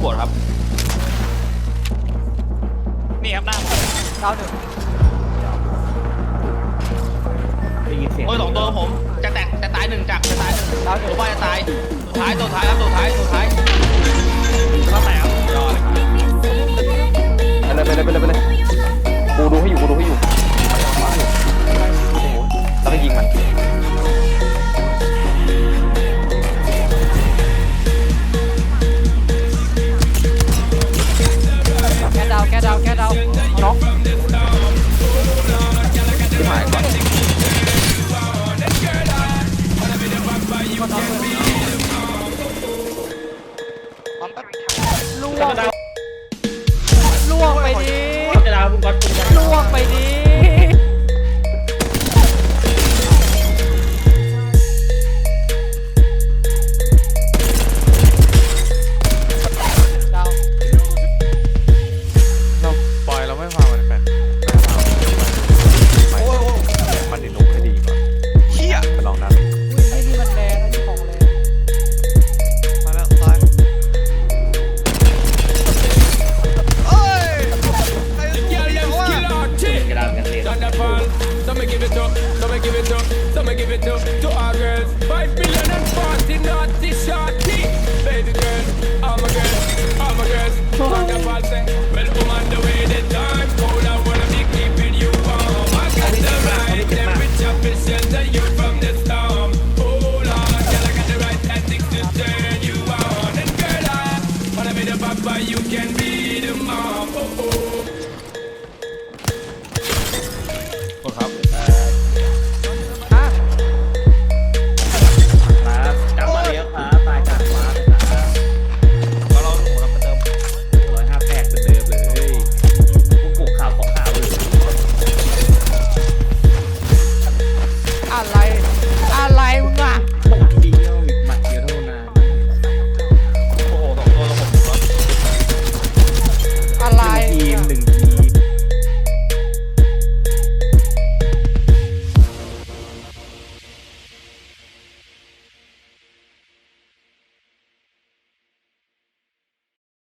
ปวดครับ นี่ครับหน้าผมดาวหนึ่งได้ยินเสียงโอ้ยสองตัวผม จะแตกจะตายหนึ่งจักจะตายหนึ่งดาวหนึ่ตังวบ้าจะตายตัวท้ายตัวท้ายครับตัวท้ายตัวท้าย ลวกไปดิลวกไปดิ